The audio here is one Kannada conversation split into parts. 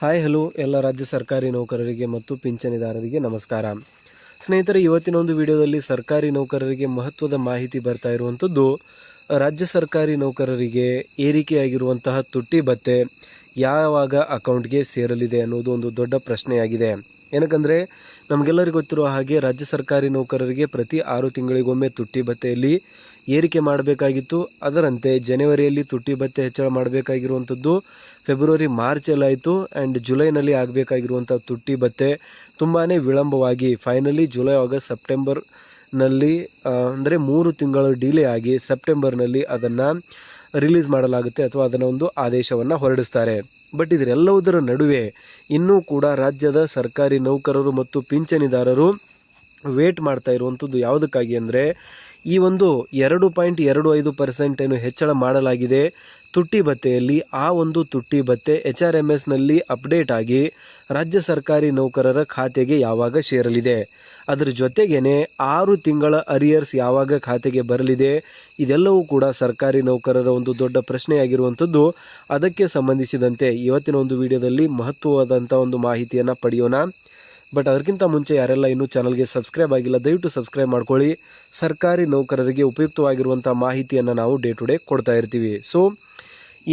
Hi, hello. ಎಲ್ಲ ರಾಜ್ಯ ಸರ್ಕಾರಿ ನೌಕರರಿಗೆ ಮತ್ತು ಪಿಂಚಣಿದಾರರಿಗೆ ನಮಸ್ಕಾರ. ಸ್ನೇಹಿತರೆ, ಇವತ್ತಿನ ಒಂದು ವಿಡಿಯೋದಲ್ಲಿ ಸರ್ಕಾರಿ ನೌಕರರಿಗೆ ಮಹತ್ವದ ಮಾಹಿತಿ ಬರ್ತಾ ಇರುವಂಥದ್ದು ರಾಜ್ಯ ಸರ್ಕಾರಿ ನೌಕರರಿಗೆ ಏರಿಕೆಯಾಗಿರುವಂತಹ ತುಟ್ಟಿ ಭತ್ತೆ ಯಾವಾಗ ಅಕೌಂಟ್ಗೆ ಸೇರಲಿದೆ ಅನ್ನೋದು ಒಂದು ದೊಡ್ಡ ಪ್ರಶ್ನೆಯಾಗಿದೆ. ಏನಕ್ಕಂದರೆ, ನಮಗೆಲ್ಲರಿಗೂ ಗೊತ್ತಿರುವ ಹಾಗೆ ರಾಜ್ಯ ಸರ್ಕಾರಿ ನೌಕರರಿಗೆ ಪ್ರತಿ ಆರು ತಿಂಗಳಿಗೊಮ್ಮೆ ತುಟ್ಟಿ ಭತ್ತೆಯಲ್ಲಿ ಏರಿಕೆ ಮಾಡಬೇಕಾಗಿತ್ತು. ಅದರಂತೆ ಜನವರಿಯಲ್ಲಿ ತುಟ್ಟಿ ಭತ್ತೆ ಹೆಚ್ಚಳ ಮಾಡಬೇಕಾಗಿರುವಂಥದ್ದು. ಫೆಬ್ರವರಿ ಮಾರ್ಚಲ್ಲಾಯಿತು ಆ್ಯಂಡ್ ಜುಲೈನಲ್ಲಿ ಆಗಬೇಕಾಗಿರುವಂಥ ತುಟ್ಟಿ ಭತ್ತೆ ತುಂಬಾ ವಿಳಂಬವಾಗಿ ಫೈನಲಿ ಜುಲೈ, ಆಗಸ್ಟ್ ಸೆಪ್ಟೆಂಬರ್ನಲ್ಲಿ ಅಂದರೆ ಮೂರು ತಿಂಗಳು ಡಿಲೇ ಆಗಿ ಸೆಪ್ಟೆಂಬರ್ನಲ್ಲಿ ಅದನ್ನು ರಿಲೀಸ್ ಮಾಡಲಾಗುತ್ತೆ ಅಥವಾ ಅದನ್ನು ಒಂದು ಆದೇಶವನ್ನು ಹೊರಡಿಸ್ತಾರೆ. ಬಟ್ ಇದರೆಲ್ಲವುದರ ನಡುವೆ ಇನ್ನೂ ಕೂಡ ರಾಜ್ಯದ ಸರ್ಕಾರಿ ನೌಕರರು ಮತ್ತು ಪಿಂಚಣಿದಾರರು ವೇಟ್ ಮಾಡ್ತಾ ಇರುವಂಥದ್ದು ಯಾವುದಕ್ಕಾಗಿ ಅಂದರೆ ಈ ಒಂದು ಎರಡು ಪಾಯಿಂಟ್ ಎರಡು ಐದು ಪರ್ಸೆಂಟ್ ಏನು ಹೆಚ್ಚಳ ಮಾಡಲಾಗಿದೆ. ತುಟ್ಟಿ ಭತ್ತೆಯಲ್ಲಿ ಆ ಒಂದು ತುಟ್ಟಿ ಭತ್ತೆ ಎಚ್ ಆರ್ ಎಂ ಎಸ್ನಲ್ಲಿ ಅಪ್ಡೇಟ್ ಆಗಿ ರಾಜ್ಯ ಸರ್ಕಾರಿ ನೌಕರರ ಖಾತೆಗೆ ಯಾವಾಗ ಸೇರಲಿದೆ. ಅದರ ಜೊತೆಗೇನೆ ಆರು ತಿಂಗಳ ಅರಿಯರ್ಸ್ ಯಾವಾಗ ಖಾತೆಗೆ ಬರಲಿದೆ, ಇದೆಲ್ಲವೂ ಕೂಡ ಸರ್ಕಾರಿ ನೌಕರರ ಒಂದು ದೊಡ್ಡ ಪ್ರಶ್ನೆಯಾಗಿರುವಂಥದ್ದು. ಅದಕ್ಕೆ ಸಂಬಂಧಿಸಿದಂತೆ ಇವತ್ತಿನ ಒಂದು ವಿಡಿಯೋದಲ್ಲಿ ಮಹತ್ವವಾದಂಥ ಒಂದು ಮಾಹಿತಿಯನ್ನು ಪಡೆಯೋಣ. ಬಟ್ ಅದಕ್ಕಿಂತ ಮುಂಚೆ ಯಾರೆಲ್ಲ ಇನ್ನೂ ಚಾನಲ್ಗೆ ಸಬ್ಸ್ಕ್ರೈಬ್ ಆಗಿಲ್ಲ, ದಯವಿಟ್ಟು ಸಬ್ಸ್ಕ್ರೈಬ್ ಮಾಡ್ಕೊಳ್ಳಿ. ಸರ್ಕಾರಿ ನೌಕರರಿಗೆ ಉಪಯುಕ್ತವಾಗಿರುವಂಥ ಮಾಹಿತಿಯನ್ನು ನಾವು ಡೇ ಟು ಡೇ ಕೊಡ್ತಾ ಇರ್ತೀವಿ. ಸೊ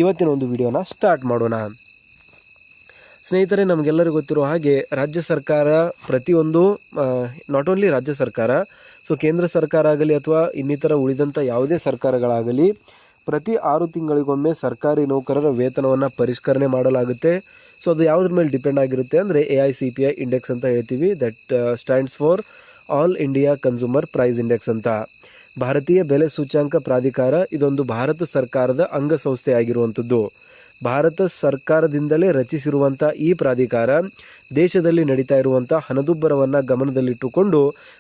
ಇವತ್ತಿನ ಒಂದು ವಿಡಿಯೋನ ಸ್ಟಾರ್ಟ್ ಮಾಡೋಣ. ಸ್ನೇಹಿತರೆ, ನಮಗೆಲ್ಲರಿಗೂ ಗೊತ್ತಿರೋ ಹಾಗೆ ರಾಜ್ಯ ಸರ್ಕಾರ ಪ್ರತಿಯೊಂದು ನಾಟ್ ಓನ್ಲಿ ರಾಜ್ಯ ಸರ್ಕಾರ ಸೊ ಕೇಂದ್ರ ಸರ್ಕಾರ ಆಗಲಿ ಅಥವಾ ಇನ್ನಿತರ ಉಳಿದಂಥ ಯಾವುದೇ ಸರ್ಕಾರಗಳಾಗಲಿ, ಪ್ರತಿ ಆರು ತಿಂಗಳಿಗೊಮ್ಮೆ ಸರ್ಕಾರಿ ನೌಕರರ ವೇತನವನ್ನು ಪರಿಷ್ಕರಣೆ ಮಾಡಲಾಗುತ್ತೆ. ಸೊ ಅದು ಯಾವುದ್ರ ಮೇಲೆ ಡಿಪೆಂಡ್ ಆಗಿರುತ್ತೆ ಅಂದರೆ A I C P I index ಅಂತ ಹೇಳ್ತೀವಿ. That stands for all India consumer price index ಅಂತ. ಭಾರತೀಯ ಬೆಲೆ ಸೂಚ್ಯಾಂಕ ಪ್ರಾಧಿಕಾರ ಇದೊಂದು ಭಾರತ ಸರ್ಕಾರದ ಅಂಗಸಂಸ್ಥೆ ಆಗಿರುವಂಥದ್ದು. ಭಾರತ ಸರ್ಕಾರದಿಂದಲೇ ರಚಿಸಿರುವಂಥ ಈ ಪ್ರಾಧಿಕಾರ ದೇಶದಲ್ಲಿ ನಡೀತಾ ಇರುವಂಥ ಹಣದುಬ್ಬರವನ್ನು ಗಮನದಲ್ಲಿಟ್ಟುಕೊಂಡು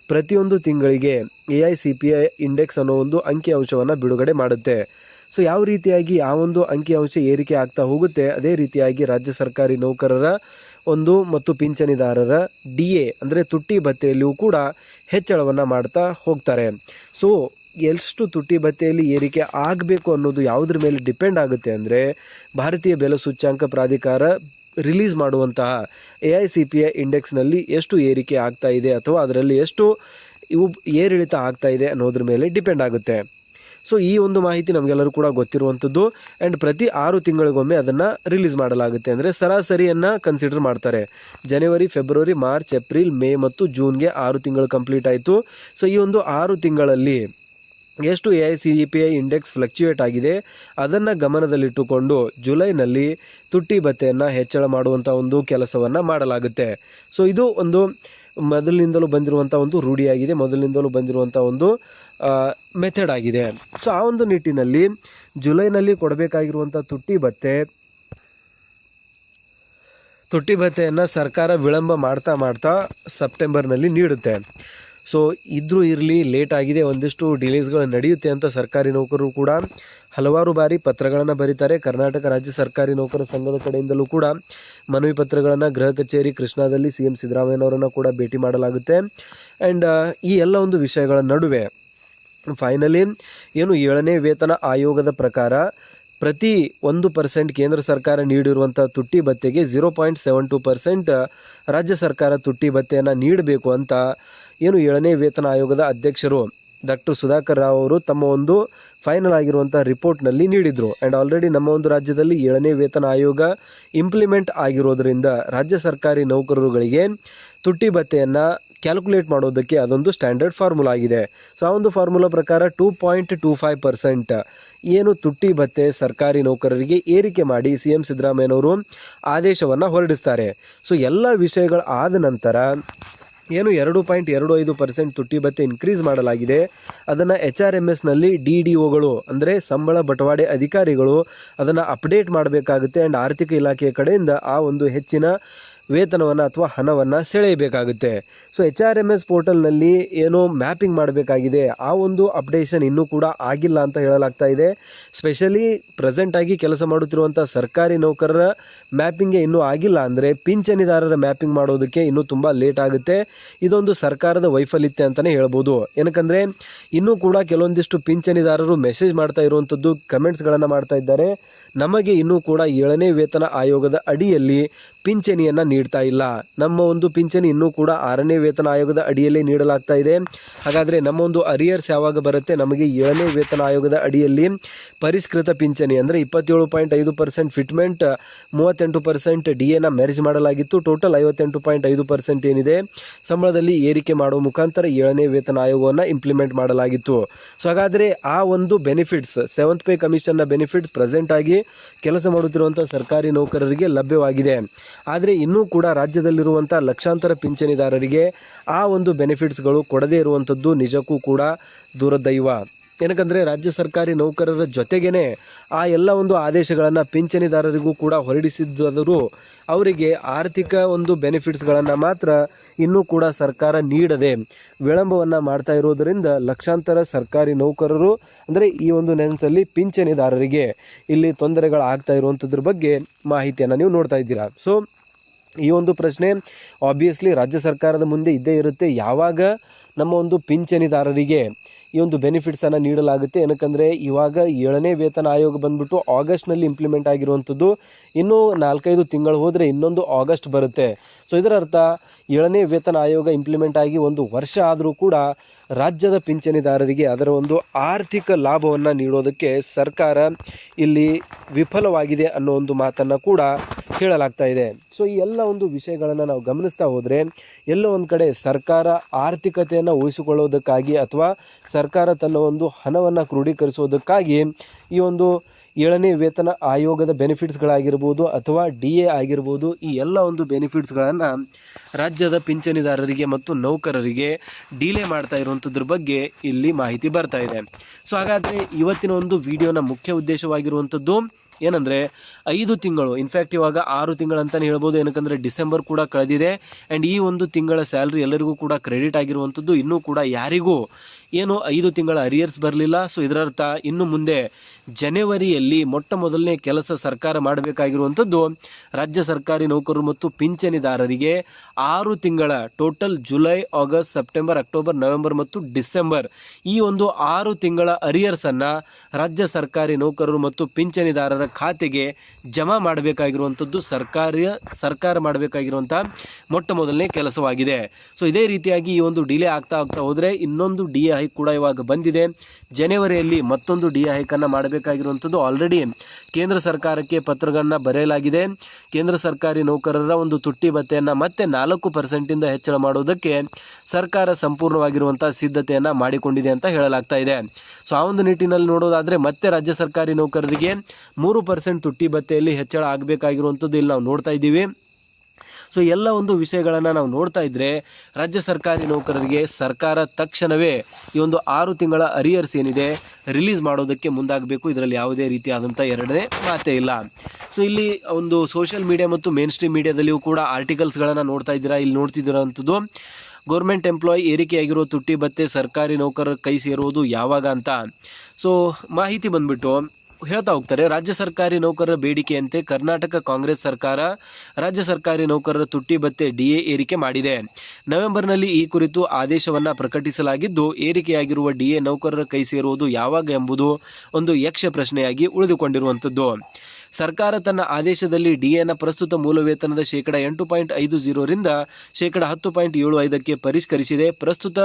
ಪ್ರತಿಯೊಂದು ತಿಂಗಳಿಗೆ A I C P I index ಅನ್ನೋ ಒಂದು ಅಂಕಿಅಂಶವನ್ನು ಬಿಡುಗಡೆ ಮಾಡುತ್ತೆ. ಸೊ ಯಾವ ರೀತಿಯಾಗಿ ಆ ಒಂದು ಅಂಕಿಅಂಶ ಏರಿಕೆ ಆಗ್ತಾ ಹೋಗುತ್ತೆ, ಅದೇ ರೀತಿಯಾಗಿ ರಾಜ್ಯ ಸರ್ಕಾರಿ ನೌಕರರ ಒಂದು ಮತ್ತು ಪಿಂಚಣಿದಾರರ ಡಿ ಎ ಅಂದರೆ ತುಟ್ಟಿ ಭತ್ತೆಯಲ್ಲಿಯೂ ಕೂಡ ಹೆಚ್ಚಳವನ್ನು ಮಾಡ್ತಾ ಹೋಗ್ತಾರೆ. ಸೊ ಎಷ್ಟು ತುಟ್ಟಿ ಭತ್ತೆಯಲ್ಲಿ ಏರಿಕೆ ಆಗಬೇಕು ಅನ್ನೋದು ಯಾವುದ್ರ ಮೇಲೆ ಡಿಪೆಂಡ್ ಆಗುತ್ತೆ ಅಂದರೆ, ಭಾರತೀಯ ಬೆಲೆ ಸೂಚ್ಯಾಂಕ ಪ್ರಾಧಿಕಾರ ರಿಲೀಸ್ ಮಾಡುವಂತಹ A I C P I ಇಂಡೆಕ್ಸ್ನಲ್ಲಿ ಎಷ್ಟು ಏರಿಕೆ ಆಗ್ತಾ ಇದೆ ಅಥವಾ ಅದರಲ್ಲಿ ಎಷ್ಟು ಇವು ಏರಿಳಿತ ಆಗ್ತಾ ಇದೆ ಅನ್ನೋದ್ರ ಮೇಲೆ ಡಿಪೆಂಡ್ ಆಗುತ್ತೆ. ಸೊ ಈ ಒಂದು ಮಾಹಿತಿ ನಮಗೆಲ್ಲರೂ ಕೂಡ ಗೊತ್ತಿರುವಂಥದ್ದು ಆ್ಯಂಡ್ ಪ್ರತಿ ಆರು ತಿಂಗಳಿಗೊಮ್ಮೆ ಅದನ್ನು ರಿಲೀಸ್ ಮಾಡಲಾಗುತ್ತೆ. ಅಂದರೆ ಸರಾಸರಿಯನ್ನು ಕನ್ಸಿಡರ್ ಮಾಡ್ತಾರೆ. ಜನವರಿ ಫೆಬ್ರವರಿ ಮಾರ್ಚ್ ಏಪ್ರಿಲ್ ಮೇ ಮತ್ತು ಜೂನ್ಗೆ ಆರು ತಿಂಗಳು ಕಂಪ್ಲೀಟ್ ಆಯಿತು. ಸೊ ಈ ಒಂದು ಆರು ತಿಂಗಳಲ್ಲಿ ಎಷ್ಟು A I C E P I index fluctuate ಆಗಿದೆ, ಅದನ್ನು ಗಮನದಲ್ಲಿಟ್ಟುಕೊಂಡು ಜುಲೈನಲ್ಲಿ ತುಟ್ಟಿ ಭತ್ತೆಯನ್ನು ಹೆಚ್ಚಳ ಮಾಡುವಂಥ ಒಂದು ಕೆಲಸವನ್ನು ಮಾಡಲಾಗುತ್ತೆ. ಸೊ ಇದು ಒಂದು ಮೊದಲಿನಿಂದಲೂ ಬಂದಿರುವಂಥ ಒಂದು ರೂಢಿಯಾಗಿದೆ. ಮೊದಲಿನಿಂದಲೂ ಬಂದಿರುವಂಥ ಒಂದು ಮೆಥಡ್ ಆಗಿದೆ. ಸೊ ಆ ಒಂದು ನಿಟ್ಟಿನಲ್ಲಿ ಜುಲೈನಲ್ಲಿ ಕೊಡಬೇಕಾಗಿರುವಂಥ ತುಟ್ಟಿ ಭತ್ತೆ ತುಟ್ಟಿ ಭತ್ತೆಯನ್ನು ಸರ್ಕಾರ ವಿಳಂಬ ಮಾಡ್ತಾ ಮಾಡ್ತಾ ಸೆಪ್ಟೆಂಬರ್ನಲ್ಲಿ ನೀಡುತ್ತೆ. ಸೊ ಇದ್ರೂ ಇರಲಿ ಲೇಟ್ ಆಗಿದೆ, ಒಂದಿಷ್ಟು ಡಿಲೇಸ್ಗಳು ನಡೆಯುತ್ತೆ ಅಂತ ಸರ್ಕಾರಿ ನೌಕರರು ಕೂಡ ಹಲವಾರು ಬಾರಿ ಪತ್ರಗಳನ್ನು ಬರೀತಾರೆ. ಕರ್ನಾಟಕ ರಾಜ್ಯ ಸರ್ಕಾರಿ ನೌಕರ ಸಂಘದ ಕಡೆಯಿಂದಲೂ ಕೂಡ ಮನವಿ ಪತ್ರಗಳನ್ನು ಗೃಹ ಕಚೇರಿ, ಕೃಷ್ಣಾದಲ್ಲಿ ಸಿ ಎಂ ಸಿದ್ದರಾಮಯ್ಯನವರನ್ನು ಕೂಡ ಭೇಟಿ ಮಾಡಲಾಗುತ್ತೆ. ಆ್ಯಂಡ್ ಈ ಎಲ್ಲ ಒಂದು ವಿಷಯಗಳ ನಡುವೆ ಫೈನಲಿ ಏನು ಏಳನೇ ವೇತನ ಆಯೋಗದ ಪ್ರಕಾರ ಪ್ರತಿ ಒಂದು ಪರ್ಸೆಂಟ್ ಕೇಂದ್ರ ಸರ್ಕಾರ ನೀಡಿರುವಂಥ ತುಟ್ಟಿ ಭತ್ತೆಗೆ zero point seven two percent ರಾಜ್ಯ ಸರ್ಕಾರ ತುಟ್ಟಿ ಭತ್ತೆಯನ್ನು ನೀಡಬೇಕು ಅಂತ ಏನು ಏಳನೇ ವೇತನ ಆಯೋಗದ ಅಧ್ಯಕ್ಷರು ಡಾಕ್ಟರ್ ಸುಧಾಕರ್ ರಾವ್ ಅವರು ತಮ್ಮ ಒಂದು ಫೈನಲ್ ಆಗಿರುವಂಥ ರಿಪೋರ್ಟ್ನಲ್ಲಿ ನೀಡಿದರು. ಆ್ಯಂಡ್ ಆಲ್ರೆಡಿ ನಮ್ಮ ಒಂದು ರಾಜ್ಯದಲ್ಲಿ ಏಳನೇ ವೇತನ ಆಯೋಗ ಇಂಪ್ಲಿಮೆಂಟ್ ಆಗಿರೋದರಿಂದ ರಾಜ್ಯ ಸರ್ಕಾರಿ ನೌಕರರುಗಳಿಗೆ ತುಟ್ಟಿ ಭತ್ತೆಯನ್ನು ಕ್ಯಾಲ್ಕುಲೇಟ್ ಮಾಡೋದಕ್ಕೆ ಅದೊಂದು ಸ್ಟ್ಯಾಂಡರ್ಡ್ ಫಾರ್ಮುಲಾ ಆಗಿದೆ. ಸೊ ಆ ಒಂದು ಫಾರ್ಮುಲಾ ಪ್ರಕಾರ two point two five percent ಏನು ತುಟ್ಟಿ ಭತ್ತೆ ಸರ್ಕಾರಿ ನೌಕರರಿಗೆ ಏರಿಕೆ ಮಾಡಿ ಸಿ ಎಂ ಸಿದ್ದರಾಮಯ್ಯನವರು ಆದೇಶವನ್ನು ಹೊರಡಿಸ್ತಾರೆ. ಸೊ ಎಲ್ಲ ವಿಷಯಗಳು ಆದ ನಂತರ ಏನು ಎರಡು ಪಾಯಿಂಟ್ ಎರಡು ಐದು ಪರ್ಸೆಂಟ್ ತುಟ್ಟಿ ಭತ್ತೆ ಇನ್ಕ್ರೀಸ್ ಮಾಡಲಾಗಿದೆ. ಅದನ್ನು ಎಚ್ ಆರ್ ಎಂ ಎಸ್ನಲ್ಲಿ ಡಿ ಡಿ ಒಗಳು ಅಂದರೆ ಸಂಬಳ ಬಟವಾಡೆ ಅಧಿಕಾರಿಗಳು ಅದನ್ನು ಅಪ್ಡೇಟ್ ಮಾಡಬೇಕಾಗುತ್ತೆ. ಆ್ಯಂಡ್ ಆರ್ಥಿಕ ಇಲಾಖೆಯ ಕಡೆಯಿಂದ ಆ ಒಂದು ಹೆಚ್ಚಿನ ವೇತನವನ್ನು ಅಥವಾ ಹಣವನ್ನು ಸೆಳೆಯಬೇಕಾಗುತ್ತೆ. So H R M S ಪೋರ್ಟಲ್ನಲ್ಲಿ ಏನೋ ಮ್ಯಾಪಿಂಗ್ ಮಾಡಬೇಕಾಗಿದೆ. ಆ ಒಂದು ಅಪ್ಡೇಷನ್ ಇನ್ನೂ ಕೂಡ ಆಗಿಲ್ಲ ಅಂತ ಹೇಳಲಾಗ್ತಾ ಇದೆ. ಸ್ಪೆಷಲಿ ಪ್ರೆಸೆಂಟಾಗಿ ಕೆಲಸ ಮಾಡುತ್ತಿರುವಂಥ ಸರ್ಕಾರಿ ನೌಕರರ ಮ್ಯಾಪಿಂಗ್ಗೆ ಇನ್ನೂ ಆಗಿಲ್ಲ ಅಂದರೆ ಪಿಂಚಣಿದಾರರ ಮ್ಯಾಪಿಂಗ್ ಮಾಡೋದಕ್ಕೆ ಇನ್ನೂ ತುಂಬ ಲೇಟ್ ಆಗುತ್ತೆ. ಇದೊಂದು ಸರ್ಕಾರದ ವೈಫಲ್ಯತೆ ಅಂತಲೇ ಹೇಳ್ಬೋದು. ಏನಕ್ಕಂದರೆ ಇನ್ನೂ ಕೂಡ ಕೆಲವೊಂದಿಷ್ಟು ಪಿಂಚಣಿದಾರರು ಮೆಸೇಜ್ ಮಾಡ್ತಾ ಇರುವಂಥದ್ದು ಕಮೆಂಟ್ಸ್ಗಳನ್ನು ಮಾಡ್ತಾ ಇದ್ದಾರೆ. ನಮಗೆ ಇನ್ನೂ ಕೂಡ ಏಳನೇ ವೇತನ ಆಯೋಗದ ಅಡಿಯಲ್ಲಿ ಪಿಂಚಣಿಯನ್ನು ನೀಡ್ತಾ ಇಲ್ಲ. ನಮ್ಮ ಒಂದು ಪಿಂಚಣಿ ಇನ್ನೂ ಕೂಡ ಆರನೇ ವೇತನ ಆಯೋಗದ ಅಡಿಯಲ್ಲಿ ನೀಡಲಾಗ್ತಾ ಇದೆ. ಹಾಗಾದರೆ ನಮ್ಮ ಒಂದು ಅರಿಯರ್ಸ್ ಯಾವಾಗ ಬರುತ್ತೆ? ನಮಗೆ ಏಳನೇ ವೇತನ ಆಯೋಗದ ಅಡಿಯಲ್ಲಿ ಪರಿಷ್ಕೃತ ಪಿಂಚಣಿ ಅಂದರೆ ಇಪ್ಪತ್ತೇಳು ಪಾಯಿಂಟ್ ಐದು ಪರ್ಸೆಂಟ್ ಫಿಟ್ಮೆಂಟ್, ಮೂವತ್ತೆಂಟು ಪರ್ಸೆಂಟ್ ಡಿ ಎನ ಮ್ಯಾರೇಜ್ ಮಾಡಲಾಗಿತ್ತು. ಟೋಟಲ್ ಐವತ್ತೆಂಟು ಪಾಯಿಂಟ್ ಐದು ಪರ್ಸೆಂಟ್ ಏನಿದೆ? ಸಂಬಳದಲ್ಲಿ ಏರಿಕೆ ಮಾಡುವ ಮುಖಾಂತರ ಏಳನೇ ವೇತನ ಆಯೋಗವನ್ನು ಇಂಪ್ಲಿಮೆಂಟ್ ಮಾಡಲಾಗಿತ್ತು. ಸೊ ಹಾಗಾದರೆ ಆ ಒಂದು ಬೆನಿಫಿಟ್ಸ್ ಸೆವೆಂತ್ ಪೇ ಕಮಿಷನ್ನ ಬೆನಿಫಿಟ್ಸ್ ಪ್ರೆಸೆಂಟ್ ಆಗಿ ಕೆಲಸ ಮಾಡುತ್ತಿರುವಂಥ ಸರ್ಕಾರಿ ನೌಕರರಿಗೆ ಲಭ್ಯವಾಗಿದೆ. ಆದರೆ ಇನ್ನೂ ಕೂಡ ರಾಜ್ಯದಲ್ಲಿರುವಂಥ ಲಕ್ಷಾಂತರ ಪಿಂಚಣಿದಾರರಿಗೆ ಆ ಒಂದು ಬೆನಿಫಿಟ್ಸ್ಗಳು ಕೊಡದೇ ಇರುವಂಥದ್ದು ನಿಜಕ್ಕೂ ಕೂಡ ದುರದೈವ. ಏನಕ್ಕಂದರೆ ರಾಜ್ಯ ಸರ್ಕಾರಿ ನೌಕರರ ಜೊತೆಗೇ ಆ ಎಲ್ಲ ಒಂದು ಆದೇಶಗಳನ್ನು ಪಿಂಚಣಿದಾರರಿಗೂ ಕೂಡ ಹೊರಡಿಸಿದ್ದಾದರೂ ಅವರಿಗೆ ಆರ್ಥಿಕ ಒಂದು ಬೆನಿಫಿಟ್ಸ್ಗಳನ್ನು ಮಾತ್ರ ಇನ್ನೂ ಕೂಡ ಸರ್ಕಾರ ನೀಡದೆ ವಿಳಂಬವನ್ನು ಮಾಡ್ತಾ ಇರೋದರಿಂದ ಲಕ್ಷಾಂತರ ಸರ್ಕಾರಿ ನೌಕರರು ಅಂದರೆ ಈ ಒಂದು ನೆನಸಲ್ಲಿ ಪಿಂಚಣಿದಾರರಿಗೆ ಇಲ್ಲಿ ತೊಂದರೆಗಳಾಗ್ತಾ ಇರುವಂಥದ್ರ ಬಗ್ಗೆ ಮಾಹಿತಿಯನ್ನು ನೀವು ನೋಡ್ತಾ ಇದ್ದೀರಾ. ಸೊ ಈ ಒಂದು ಪ್ರಶ್ನೆ ಆಬ್ವಿಯಸ್ಲಿ ರಾಜ್ಯ ಸರ್ಕಾರದ ಮುಂದೆ ಇದ್ದೇ ಇರುತ್ತೆ. ಯಾವಾಗ ನಮ್ಮ ಒಂದು ಪಿಂಚಣಿದಾರರಿಗೆ ಈ ಒಂದು ಬೆನಿಫಿಟ್ಸನ್ನು ನೀಡಲಾಗುತ್ತೆ. ಏನಕ್ಕಂದರೆ, ಇವಾಗ ಏಳನೇ ವೇತನ ಆಯೋಗ ಬಂದ್ಬಿಟ್ಟು ಆಗಸ್ಟ್ನಲ್ಲಿ ಇಂಪ್ಲಿಮೆಂಟ್ ಆಗಿರುವಂಥದ್ದು ಇನ್ನೂ ನಾಲ್ಕೈದು ತಿಂಗಳು ಹೋದರೆ ಇನ್ನೊಂದು ಆಗಸ್ಟ್ ಬರುತ್ತೆ. ಸೊ ಇದರ ಅರ್ಥ ಏಳನೇ ವೇತನ ಆಯೋಗ ಇಂಪ್ಲಿಮೆಂಟ್ ಆಗಿ ಒಂದು ವರ್ಷ ಆದರೂ ಕೂಡ ರಾಜ್ಯದ ಪಿಂಚಣಿದಾರರಿಗೆ ಅದರ ಒಂದು ಆರ್ಥಿಕ ಲಾಭವನ್ನು ನೀಡೋದಕ್ಕೆ ಸರ್ಕಾರ ಇಲ್ಲಿ ವಿಫಲವಾಗಿದೆ ಅನ್ನೋ ಒಂದು ಮಾತನ್ನು ಕೂಡ ಹೇಳಲಾಗ್ತಾ ಇದೆ. ಸೊ ಈ ಎಲ್ಲ ಒಂದು ವಿಷಯಗಳನ್ನು ನಾವು ಗಮನಿಸ್ತಾ ಹೋದರೆ ಎಲ್ಲೋ ಒಂದು ಕಡೆ ಸರ್ಕಾರ ಆರ್ಥಿಕತೆಯನ್ನು ಉಳಿಸಿಕೊಳ್ಳೋದಕ್ಕಾಗಿ ಅಥವಾ ಸರ್ಕಾರ ತನ್ನ ಒಂದು ಹಣವನ್ನು ಕ್ರೋಢೀಕರಿಸೋದಕ್ಕಾಗಿ ಈ ಒಂದು ಏಳನೇ ವೇತನ ಆಯೋಗದ ಬೆನಿಫಿಟ್ಸ್ಗಳಾಗಿರ್ಬೋದು ಅಥವಾ ಡಿ ಎ ಆಗಿರ್ಬೋದು ಈ ಎಲ್ಲ ಒಂದು ಬೆನಿಫಿಟ್ಸ್ಗಳನ್ನು ರಾಜ್ಯದ ಪಿಂಚಣಿದಾರರಿಗೆ ಮತ್ತು ನೌಕರರಿಗೆ ಡಿಲೇ ಮಾಡ್ತಾ ಇರುವಂಥದ್ರ ಬಗ್ಗೆ ಇಲ್ಲಿ ಮಾಹಿತಿ ಬರ್ತಾ ಇದೆ. ಸೊ ಹಾಗಾದರೆ ಇವತ್ತಿನ ಒಂದು ವಿಡಿಯೋನ ಮುಖ್ಯ ಉದ್ದೇಶವಾಗಿರುವಂಥದ್ದು ಏನಂದರೆ ಐದು ತಿಂಗಳು ಇನ್ಫ್ಯಾಕ್ಟ್ ಇವಾಗ ಆರು ತಿಂಗಳಂತಲೇ ಹೇಳ್ಬೋದು. ಏನಕ್ಕಂದರೆ ಡಿಸೆಂಬರ್ ಕೂಡ ಕಳೆದಿದೆ. ಆ್ಯಂಡ್ ಈ ಒಂದು ತಿಂಗಳ ಸ್ಯಾಲ್ರಿ ಎಲ್ಲರಿಗೂ ಕೂಡ ಕ್ರೆಡಿಟ್ ಆಗಿರುವಂಥದ್ದು ಇನ್ನೂ ಕೂಡ ಯಾರಿಗೂ ಏನು ಐದು ತಿಂಗಳ ಅರಿಯರ್ಸ್ ಬರಲಿಲ್ಲ. ಸೊ ಇದರರ್ಥ ಇನ್ನು ಮುಂದೆ ಜನವರಿಯಲ್ಲಿ ಮೊಟ್ಟ ಮೊದಲನೇ ಕೆಲಸ ಸರ್ಕಾರ ಮಾಡಬೇಕಾಗಿರುವಂಥದ್ದು, ರಾಜ್ಯ ಸರ್ಕಾರಿ ನೌಕರರು ಮತ್ತು ಪಿಂಚಣಿದಾರರಿಗೆ ಆರು ತಿಂಗಳ total July, August, September, October, November ಮತ್ತು ಡಿಸೆಂಬರ್ ಈ ಒಂದು ಆರು ತಿಂಗಳ ಅರಿಯರ್ಸನ್ನು ರಾಜ್ಯ ಸರ್ಕಾರಿ ನೌಕರರು ಮತ್ತು ಪಿಂಚಣಿದಾರರ ಖಾತೆಗೆ ಜಮಾ ಮಾಡಬೇಕಾಗಿರುವಂಥದ್ದು ಸರ್ಕಾರಿ, ಸರ್ಕಾರ ಮಾಡಬೇಕಾಗಿರುವಂಥ ಮೊಟ್ಟ ಮೊದಲನೇ ಕೆಲಸವಾಗಿದೆ. ಸೊ ಇದೇ ರೀತಿಯಾಗಿ ಈ ಒಂದು ಡಿಲೇ ಆಗ್ತಾ ಆಗ್ತಾ ಹೋದರೆ ಇನ್ನೊಂದು ಡಿ ಕೂಡ ಇವಾಗ ಬಂದಿದೆ. ಜನವರಿಯಲ್ಲಿ ಮತ್ತೊಂದು ಡಿ ಎ ಹೈಕನ್ನು ಮಾಡಬೇಕಾಗಿರುವಂಥದ್ದು ಆಲ್ರೆಡಿ ಕೇಂದ್ರ ಸರ್ಕಾರಕ್ಕೆ ಪತ್ರಗಳನ್ನು ಬರೆಯಲಾಗಿದೆ. ಕೇಂದ್ರ ಸರ್ಕಾರಿ ನೌಕರರ ಒಂದು ತುಟ್ಟಿ ಭತ್ತೆಯನ್ನು ಮತ್ತೆ ನಾಲ್ಕು ಪರ್ಸೆಂಟಿಂದ ಹೆಚ್ಚಳ ಮಾಡುವುದಕ್ಕೆ ಸರ್ಕಾರ ಸಂಪೂರ್ಣವಾಗಿರುವಂಥ ಸಿದ್ಧತೆಯನ್ನು ಮಾಡಿಕೊಂಡಿದೆ ಅಂತ ಹೇಳಲಾಗ್ತಾ ಇದೆ. ಸೊ ಆ ಒಂದು ನಿಟ್ಟಿನಲ್ಲಿ ನೋಡೋದಾದರೆ ಮತ್ತೆ ರಾಜ್ಯ ಸರ್ಕಾರಿ ನೌಕರರಿಗೆ ಮೂರು ಪರ್ಸೆಂಟ್ ತುಟ್ಟಿ ಭತ್ತೆಯಲ್ಲಿ ಹೆಚ್ಚಳ ಆಗಬೇಕಾಗಿರುವಂಥದ್ದು ಇಲ್ಲಿ ನಾವು ನೋಡ್ತಾ ಇದ್ದೀವಿ. ಸೊ ಎಲ್ಲ ಒಂದು ವಿಷಯಗಳನ್ನು ನಾವು ನೋಡ್ತಾ ಇದ್ದರೆ ರಾಜ್ಯ ಸರ್ಕಾರಿ ನೌಕರರಿಗೆ ಸರ್ಕಾರ ತಕ್ಷಣವೇ ಈ ಒಂದು ಆರು ತಿಂಗಳ ಅರಿಯರ್ಸ್ ಏನಿದೆ ರಿಲೀಸ್ ಮಾಡೋದಕ್ಕೆ ಮುಂದಾಗಬೇಕು. ಇದರಲ್ಲಿ ಯಾವುದೇ ರೀತಿಯಾದಂಥ ಎರಡನೇ ಮಾತೇ ಇಲ್ಲ. ಸೊ ಇಲ್ಲಿ ಒಂದು ಸೋಷಿಯಲ್ ಮೀಡಿಯಾ ಮತ್ತು ಮೇನ್ ಸ್ಟ್ರೀಮ್ ಮೀಡಿಯಾದಲ್ಲಿಯೂ ಕೂಡ ಆರ್ಟಿಕಲ್ಸ್ಗಳನ್ನು ನೋಡ್ತಾ ಇದ್ದೀರಾ, ಇಲ್ಲಿ ನೋಡ್ತಿದ್ದೀರಂಥದ್ದು ಗೌರ್ಮೆಂಟ್ ಎಂಪ್ಲಾಯ್ ಏರಿಕೆಯಾಗಿರೋ ತುಟ್ಟಿ ಭತ್ತೆ ಸರ್ಕಾರಿ ನೌಕರರ ಕೈ ಸೇರುವುದು ಯಾವಾಗ ಅಂತ. ಸೊ ಮಾಹಿತಿ ಬಂದ್ಬಿಟ್ಟು ಹೇಳ್ತಾ ಹೋಗ್ತಾರೆ, ರಾಜ್ಯ ಸರ್ಕಾರಿ ನೌಕರರ ಬೇಡಿಕೆಯಂತೆ ಕರ್ನಾಟಕ ಕಾಂಗ್ರೆಸ್ ಸರ್ಕಾರ ರಾಜ್ಯ ಸರ್ಕಾರಿ ನೌಕರರ ತುಟ್ಟಿ ಭತ್ತೆ ಡಿಎ ಏರಿಕೆ ಮಾಡಿದೆ. ನವೆಂಬರ್ನಲ್ಲಿ ಈ ಕುರಿತು ಆದೇಶವನ್ನು ಪ್ರಕಟಿಸಲಾಗಿದ್ದು, ಏರಿಕೆಯಾಗಿರುವ ಡಿಎ ನೌಕರರ ಕೈ ಸೇರುವುದು ಯಾವಾಗ ಎಂಬುದು ಒಂದು ಯಕ್ಷ ಪ್ರಶ್ನೆಯಾಗಿ ಉಳಿದುಕೊಂಡಿರುವಂಥದ್ದು. ಸರ್ಕಾರ ತನ್ನ ಆದೇಶದಲ್ಲಿ ಡಿಎನ ಪ್ರಸ್ತುತ ಮೂಲ ವೇತನದ ಶೇಕಡ ಎಂಟು ಪಾಯಿಂಟ್ ಐದು ಜೀರೋರಿಂದ ಶೇಕಡ ಹತ್ತು ಪಾಯಿಂಟ್ ಏಳು ಐದಕ್ಕೆ ಪರಿಷ್ಕರಿಸಿದೆ. ಪ್ರಸ್ತುತ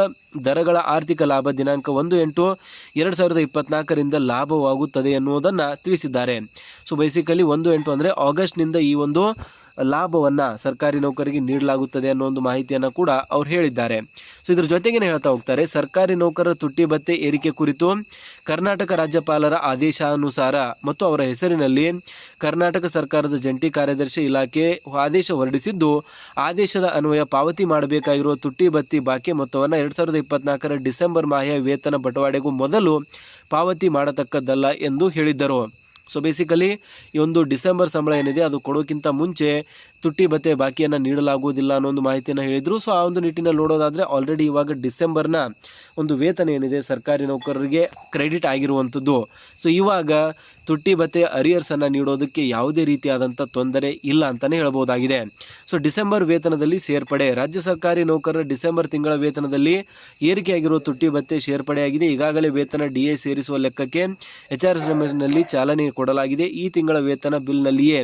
ದರಗಳ ಆರ್ಥಿಕ ಲಾಭ ದಿನಾಂಕ ಒಂದು ಎಂಟು ಎರಡು ಸಾವಿರದ ಇಪ್ಪತ್ನಾಲ್ಕರಿಂದ ಲಾಭವಾಗುತ್ತದೆ ಎನ್ನುವುದನ್ನು ತಿಳಿಸಿದ್ದಾರೆ. ಸೊ ಬೇಸಿಕಲಿ ಒಂದು ಎಂಟು ಅಂದರೆ ಆಗಸ್ಟ್ನಿಂದ ಈ ಒಂದು ಲಾಭವನ್ನು ಸರ್ಕಾರಿ ನೌಕರಿಗೆ ನೀಡಲಾಗುತ್ತದೆ ಅನ್ನೋ ಒಂದು ಮಾಹಿತಿಯನ್ನು ಕೂಡ ಅವ್ರು ಹೇಳಿದ್ದಾರೆ. ಸೊ ಇದ್ರ ಜೊತೆಗೇನೆ ಹೇಳ್ತಾ ಹೋಗ್ತಾರೆ, ಸರ್ಕಾರಿ ನೌಕರರ ತುಟ್ಟಿ ಭತ್ತೆ ಏರಿಕೆ ಕುರಿತು ಕರ್ನಾಟಕ ರಾಜ್ಯಪಾಲರ ಆದೇಶಾನುಸಾರ ಮತ್ತು ಅವರ ಹೆಸರಿನಲ್ಲಿ ಕರ್ನಾಟಕ ಸರ್ಕಾರದ ಜಂಟಿ ಕಾರ್ಯದರ್ಶಿ ಇಲಾಖೆ ಆದೇಶ ಹೊರಡಿಸಿದ್ದು, ಆದೇಶದ ಅನ್ವಯ ಪಾವತಿ ಮಾಡಬೇಕಾಗಿರುವ ತುಟ್ಟಿ ಭತ್ತಿ ಬಾಕಿ ಮೊತ್ತವನ್ನು ಎರಡು ಸಾವಿರದ ಇಪ್ಪತ್ನಾಲ್ಕರ ಡಿಸೆಂಬರ್ ಮಾಹೆಯ ವೇತನ ಬಟವಾಡೆಗೂ ಮೊದಲು ಪಾವತಿ ಮಾಡತಕ್ಕದ್ದಲ್ಲ ಎಂದು ಹೇಳಿದ್ದರು. ಸೊ ಬೇಸಿಕಲಿ ಈ ಒಂದು ಡಿಸೆಂಬರ್ ಸಂಬಳ ಏನಿದೆ ಅದು ಕೊಡೋಕ್ಕಿಂತ ಮುಂಚೆ ತುಟ್ಟಿ ಭತ್ತೆ ಬಾಕಿಯನ್ನು ನೀಡಲಾಗುವುದಿಲ್ಲ ಅನ್ನೋ ಒಂದು ಮಾಹಿತಿಯನ್ನು ಹೇಳಿದರು. ಸೊ ಆ ಒಂದು ನಿಟ್ಟಿನಲ್ಲಿ ನೋಡೋದಾದರೆ ಆಲ್ರೆಡಿ ಇವಾಗ ಡಿಸೆಂಬರ್ನ ಒಂದು ವೇತನ ಏನಿದೆ ಸರ್ಕಾರಿ ನೌಕರರಿಗೆ ಕ್ರೆಡಿಟ್ ಆಗಿರುವಂಥದ್ದು. ಸೊ ಇವಾಗ ತುಟ್ಟಿ ಭತ್ತೆ ಅರಿಯರ್ಸನ್ನು ನೀಡೋದಕ್ಕೆ ಯಾವುದೇ ರೀತಿಯಾದಂಥ ತೊಂದರೆ ಇಲ್ಲ ಅಂತಲೇ ಹೇಳ್ಬೋದಾಗಿದೆ. ಸೊ ಡಿಸೆಂಬರ್ ವೇತನದಲ್ಲಿ ಸೇರ್ಪಡೆ. ರಾಜ್ಯ ಸರ್ಕಾರಿ ನೌಕರರ ಡಿಸೆಂಬರ್ ತಿಂಗಳ ವೇತನದಲ್ಲಿ ಏರಿಕೆಯಾಗಿರುವ ತುಟ್ಟಿ ಭತ್ತೆ ಸೇರ್ಪಡೆಯಾಗಿದೆ. ಈಗಾಗಲೇ ವೇತನ ಡಿ ಎ ಸೇರಿಸುವ ಲೆಕ್ಕಕ್ಕೆ ಎಚ್ ಆರ್ನಲ್ಲಿ ಚಾಲನೆ ಕೊಡಲಾಗಿದೆ. ಈ ತಿಂಗಳ ವೇತನ ಬಿಲ್ನಲ್ಲಿಯೇ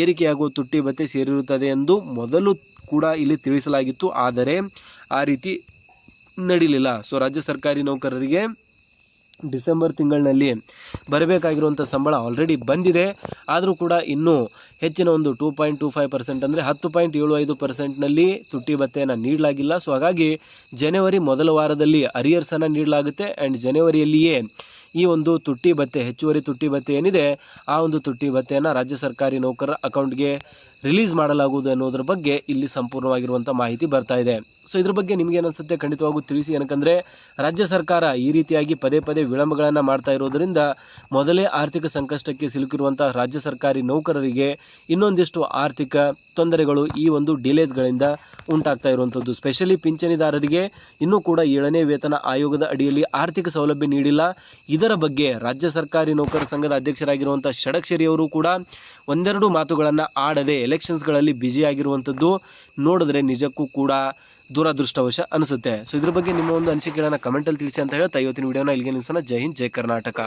ಏರಿಕೆಯಾಗುವ ತುಟ್ಟಿ ಭತ್ಯೆ ಸೇರಿರುತ್ತದೆ ಎಂದು ಮೊದಲು ಕೂಡ ಇಲ್ಲಿ ತಿಳಿಸಲಾಗಿತ್ತು, ಆದರೆ ಆ ರೀತಿ ನಡೀಲಿಲ್ಲ. ಸೊ ರಾಜ್ಯ ಸರ್ಕಾರಿ ನೌಕರರಿಗೆ ಡಿಸೆಂಬರ್ ತಿಂಗಳಿನಲ್ಲಿ ಬರಬೇಕಾಗಿರುವಂಥ ಸಂಬಳ ಆಲ್ರೆಡಿ ಬಂದಿದೆ. ಆದರೂ ಕೂಡ ಇನ್ನೂ ಹೆಚ್ಚಿನ ಒಂದು two point two five percent ಅಂದರೆ ಹತ್ತು ಪಾಯಿಂಟ್ ಏಳು ಐದು ಪರ್ಸೆಂಟ್ನಲ್ಲಿ ತುಟ್ಟಿ ಭತ್ತೆಯನ್ನು ನೀಡಲಾಗಿಲ್ಲ. ಸೊ ಹಾಗಾಗಿ ಜನವರಿ ಮೊದಲ ವಾರದಲ್ಲಿ ಅರಿಯರ್ಸನ್ನು ನೀಡಲಾಗುತ್ತೆ. ಆ್ಯಂಡ್ ಜನವರಿಯಲ್ಲಿಯೇ ಈ ಒಂದು ತುಟ್ಟಿ ಭತ್ತೆ ಹೆಚ್ಚುವರಿ ತುಟ್ಟಿ ಭತ್ತೆ ಏನಿದೆ, ಆ ಒಂದು ತುಟ್ಟಿ ಭತ್ತೆಯನ್ನು ರಾಜ್ಯ ಸರ್ಕಾರಿ ನೌಕರರ ಅಕೌಂಟ್ಗೆ ರಿಲೀಸ್ ಮಾಡಲಾಗುವುದು ಅನ್ನೋದ್ರ ಬಗ್ಗೆ ಇಲ್ಲಿ ಸಂಪೂರ್ಣವಾಗಿರುವಂಥ ಮಾಹಿತಿ ಬರ್ತಾ ಇದೆ. ಸೊ ಇದ್ರ ಬಗ್ಗೆ ನಿಮಗೆ ಅನಿಸುತ್ತೆ? ಖಂಡಿತವಾಗೂ ತಿಳಿಸಿ. ಏನಕ್ಕಂದರೆ, ರಾಜ್ಯ ಸರ್ಕಾರ ಈ ರೀತಿಯಾಗಿ ಪದೇ ಪದೇ ವಿಳಂಬಗಳನ್ನು ಮಾಡ್ತಾ ಇರೋದರಿಂದ ಮೊದಲೇ ಆರ್ಥಿಕ ಸಂಕಷ್ಟಕ್ಕೆ ಸಿಲುಕಿರುವಂಥ ರಾಜ್ಯ ಸರ್ಕಾರಿ ನೌಕರರಿಗೆ ಇನ್ನೊಂದಿಷ್ಟು ಆರ್ಥಿಕ ತೊಂದರೆಗಳು ಈ ಒಂದು ಡಿಲೇಸ್ಗಳಿಂದ ಉಂಟಾಗ್ತಾ ಇರುವಂಥದ್ದು. ಸ್ಪೆಷಲಿ ಪಿಂಚಣಿದಾರರಿಗೆ ಇನ್ನೂ ಕೂಡ ಏಳನೇ ವೇತನ ಆಯೋಗದ ಅಡಿಯಲ್ಲಿ ಆರ್ಥಿಕ ಸೌಲಭ್ಯ ನೀಡಿಲ್ಲ. ಇದರ ಬಗ್ಗೆ ರಾಜ್ಯ ಸರ್ಕಾರಿ ನೌಕರ ಸಂಘದ ಅಧ್ಯಕ್ಷರಾಗಿರುವಂಥ ಷಡಕ್ಷರಿ ಅವರು ಕೂಡ ಒಂದೆರಡು ಮಾತುಗಳನ್ನು ಆಡದೆ ಎಲೆಕ್ಷನ್ಸ್ಗಳಲ್ಲಿ ಬ್ಯುಸಿಯಾಗಿರುವಂಥದ್ದು ನೋಡಿದ್ರೆ ನಿಜಕ್ಕೂ ಕೂಡ ದುರದೃಷ್ಟವಶ ಅನಿಸುತ್ತೆ. ಸೊ ಇದ್ರ ಬಗ್ಗೆ ನಿಮ್ಮ ಒಂದು ಅನಿಸಿಕೆಗಳನ್ನು ಕಮೆಂಟಲ್ಲಿ ತಿಳಿಸಿ ಅಂತ ಹೇಳ್ತಾ ಇವತ್ತಿನ ವಿಡಿಯೋನ. ಇಲ್ಲಿಗೆ ನಿಲ್ಲಿಸೋಣ. ಜೈ ಹಿಂದ್, ಜೈ ಕರ್ನಾಟಕ.